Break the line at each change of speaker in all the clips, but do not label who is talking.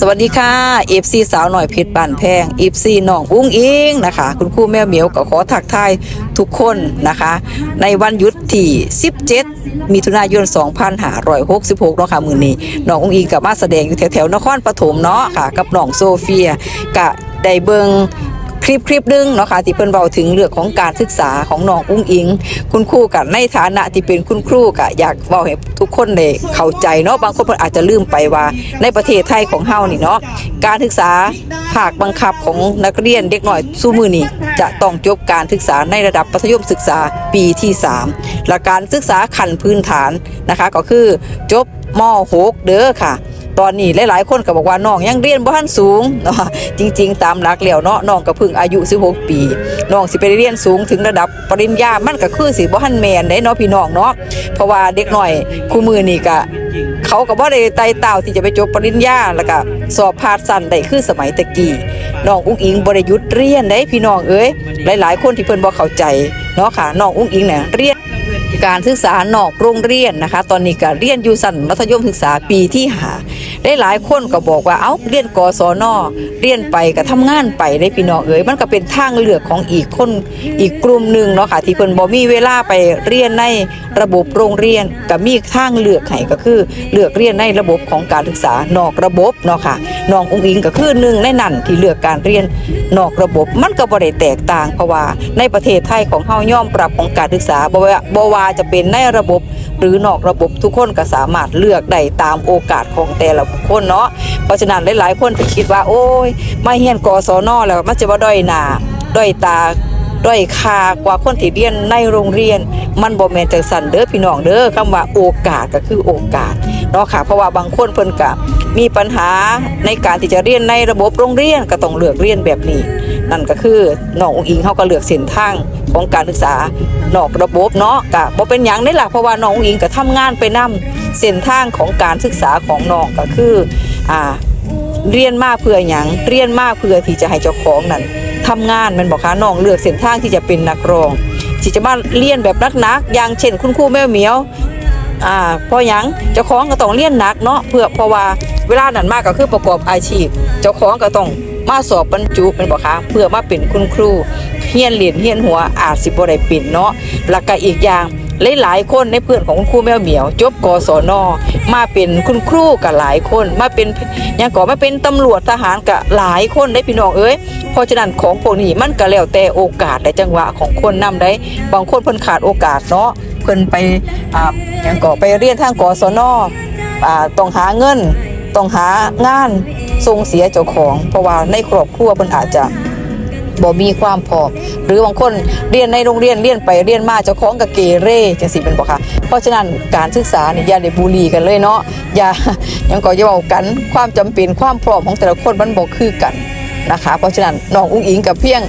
สวัสดีค่ะเอฟซีสาวหน่อยเพชรบานแพงเอฟซีน้องอุ้งอิงนะคะ คุณครูแม่เหมียวก็ขอทักทายทุกคนนะคะ ในวันหยุดที่ 17 มิถุนายน 2566เนาะค่ะมือนี้น้องอุ้งอิงกับมาแสดงอยู่แถวๆนครปฐมเนาะค่ะ กับน้องโซเฟียกะได้เบิง คลิปคลิปนึงเนาะค่ะที่เพิ่นเบาถึงเรื่องของการศึกษาของน้องอุ้งอิง คุณครูกับในฐานะที่เป็นคุณครูกะอยากเบาให้ทุกคนได้เข้าใจเนาะบางคนเพิ่นอาจจะลืมไปว่า ในประเทศไทยของเฮานี่เนาะการศึกษาภาคบังคับของนักเรียนเด็กหน้อยสู้มือนี้จะต้องจบการศึกษาในระดับมัธยมศึกษาปีที่ 3 และการศึกษาขั้นพื้นฐานนะคะ ก็คือจบม .6 เด้อค่ะ ตอนนี้หลายๆ คนก็บอกว่าน้องยังเรียนบ่ทันสูงเนาะจริง ๆ ตามหลักแล้วเนาะน้องก็เพิ่งอายุ 16 ปีน้องสิไปเรียนสูงถึงระดับปริญญามันก็คือสิบ่ทันแมนเด้เนาะพี่น้องเนาะเพราะว่าเด็กหน้อยคู่มือนี่ก็เขาก็บ่ได้ไต่เต้าที่จะไปจบปริญญาแล้วก็สอบผ่านสั้นได้คือสมัยตะกี้น้องอุ้งอิงบ่ได้หยุดเรียนเด้พี่น้องเอ้ยหลาย ๆ คนที่เพิ่นบ่เข้าใจเนาะค่ะน้องอุ้งอิงเนี่ยเรียนการศึกษานอกโรงเรียนนะคะ ตอนนี้ก็เรียนอยู่สั้นมัธยมศึกษาปีที่หา ได้หลายคนก็บอกว่าเอ้าเรียนกศนเรียนไปก็ทำงานไปได้พี่น้องเอ๋ยมันก็เป็นทางเลือกของอีกคนอีกกลุ่มหนึ่งเนาะค่ะที่เพิ่นบ่มีเวลาไปเรียนในระบบโรงเรียนก็มีทางเลือกให้ก็คือเลือกเรียนในระบบของการศึกษานอกระบบเนาะค่ะน้ององค์อิงก็คือหนึ่งในนั้นที่เลือกการเรียนนอกระบบมันก็บ่ได้แตกต่างเพราะว่าในประเทศไทยของเฮาย่อมปรับของการศึกษาบ่ว่าบ่ว่าจะเป็นในระบบ หรือนอกระบบทุกคนก็สามารถเลือกได้ตามโอกาสของแต่ละบุคคลเนาะเพราะฉะนั้นหลายๆ คนที่คิดว่า โอ้ยมาเฮียนกศนแล้วมันจะว่าด้อยหนาด้อยตาด้อยค่ากว่าคนที่เรียนในโรงเรียน มันบ่แม่นจังซั่นเด้อพี่น้องเด้อคำว่าโอกาสก็คือโอกาสเนาะค่ะเพราะว่าบางคนเพิ่นก็มีปัญหาในการที่จะเรียนในระบบโรงเรียนก็ต้องเลือกเรียนแบบนี้ นั่นก็คือน้องอุ๋งอิงเขาก็เลือกเส้นทางของการศึกษานอกระบบเนาะก็บ่เป็นหยังได้ล่ะเพราะว่าน้องอุ๋งอิงก็ทำงานไปนํเส้นทางของการศึกษาของน้องก็คืออ่าเรียนมากเพื่อหยังเรียนมากเพื่อที่จะให้เจ้าของนั้นทำงานมันบอกค่ะน้องเลือกเส้นทางที่จะเป็นนักร้องที่จะมาเรียนแบบนักๆอย่างเช่น คุณครูแม่เหมียวอ่าเพราะหยังเจ้าของก็ต้องเรียนหนักเนาะเพื่อเพราะว่าเวลานั้นมากก็คือประกอบอาชีพ เจ้าของก็ต้อง มาสอบบรรจุเป็นบ่คะเพื่อมาเป็นคุณครูเฮียนเหรียญเฮียนหัวอาจสิบ่ได้เป็นเนาะแล้วก็อีกอย่างหลายๆคนในเพื่อนของคุณครูแมวเหมียว จบกศนมาเป็นคุณครูกับหลายคนมาเป็นยังก็มาเป็นตำรวจทหารกับหลายคนได้พี่น้องเอ้ยเพราะฉะนั้นของพวกนี้มันก็แล้วแต่โอกาสและจังหวะของคนนำได้ บางคนเพิ่นขาดโอกาสเนาะเพิ่นไปอ่ายังก็ไปเรียนทางกศนอ่าต้องหาเงินต้องหางาน ส่งเสียเจ้าของ เพราะว่าในครอบครัวเพิ่นอาจจะบ่มีความพร้อมหรือบางคนเรียนในโรงเรียนเรียนไปเรียนมาเจ้าของก็เกเรจังซี่เป็นบ่คะเพราะฉะนั้นการศึกษานี่อย่าได้บูลลีกันเลยเนาะอย่ายังก็อย่าเว้ากันความจำเป็นความพร้อมของแต่ละคนมันบ่คือกันนะคะ เพราะฉะนั้นน้องอุ้งอิงกับเพียง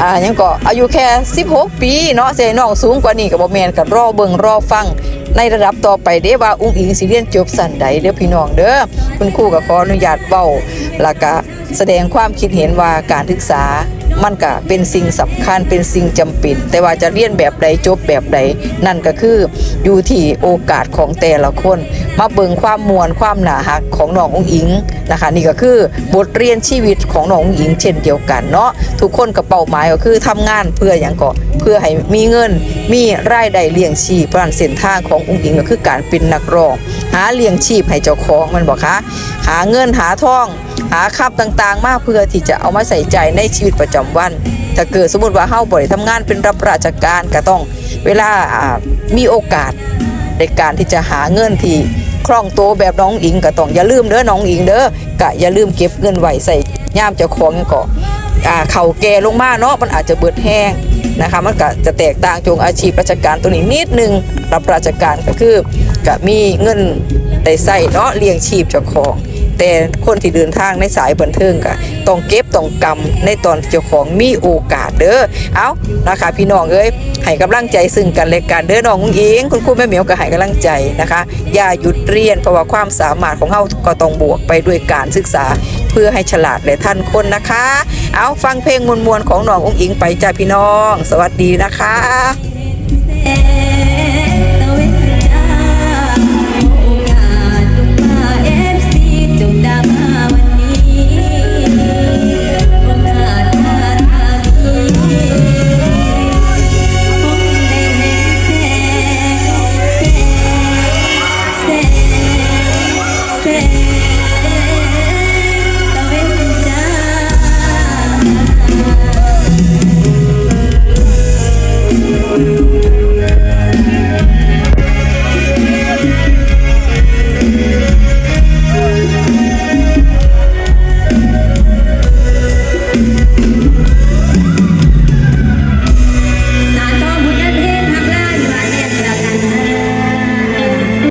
อ่ายังก็อายุแค่ 16 ปีเนาะเจน้องสูงกว่านี้กับบ่แมนกับรอเบิ่งรอฟัง ในระดับต่อไปเด้ว่าอุ้งอิงสิเรียนจบสันใดเด้อพี่น้องเด้อคุณครูก็ขออนุญาตเว้าแล้วก็แสดงความคิดเห็นว่าการศึกษา มันก็เป็นสิ่งสำคัญเป็นสิ่งจำเป็น แต่ว่าจะเรียนแบบใดจบแบบใดนั่นก็คืออยู่ที่โอกาสของแต่ละคน มาเบิ่งความมวลความหนาหักของน้ององอิงนะคะ นี่ก็คือบทเรียนชีวิตของน้ององอิง เช่นเดียวกันเนาะทุกคนกับเป้าหมายก็คือทำงานเพื่ออย่างก็เพื่อให้มีเงินมีรายได้เลี้ยงชีพเพราะนั้นเส้นทางขององอิงก็คือการเป็นนักร้อง หาเลี้ยงชีพให้เจ้าของมันบอกคะหาเงินหาทอง หาคับต่างๆ มาเพื่อที่จะเอามาใส่ใจในชีวิตประจำวัน ถ้าเกิดสมมติว่าเฮาบ่ได้ทำงานเป็นรับราชการก็ต้องเวลามีโอกาสในการที่จะหาเงินที่คล่องตัวแบบน้องอิงก็ต้องอย่าลืมเด้อน้องอิงเด้อกะอย่าลืมเก็บเงินไว้ใส่ย่ามเจ้าของก็อ่าเข่าแก่ลงมาเนาะมันอาจจะเบิดแห้งนะคะมันก็จะแตกต่างจงอาชีพราชการตัวนี้นิดนึงรับราชการก็คือก็มีเงินได้ใส่เนาะเลี้ยงชีพเจ้าของ แต่คนที่เดินทางในสายบันเทิงก็ต้องเก็บต้องกำในตอนเจ้าของมีโอกาสเด้อเอานะคะพี่น้องเอ้ยให้กำลังใจซึ่งกันและกันเด้อน้องอุ้งอิงคุณครูแม่เหมียวก็ให้กำลังใจนะคะ อย่าหยุดเรียนเพราะว่าความสามารถของเฮาก็ต้องบวกไปด้วยการศึกษาเพื่อให้ฉลาดและทันคนนะคะ เอาฟังเพลงมวลๆของน้องอุ้งอิงไปจ้าพี่น้อง สวัสดีนะคะ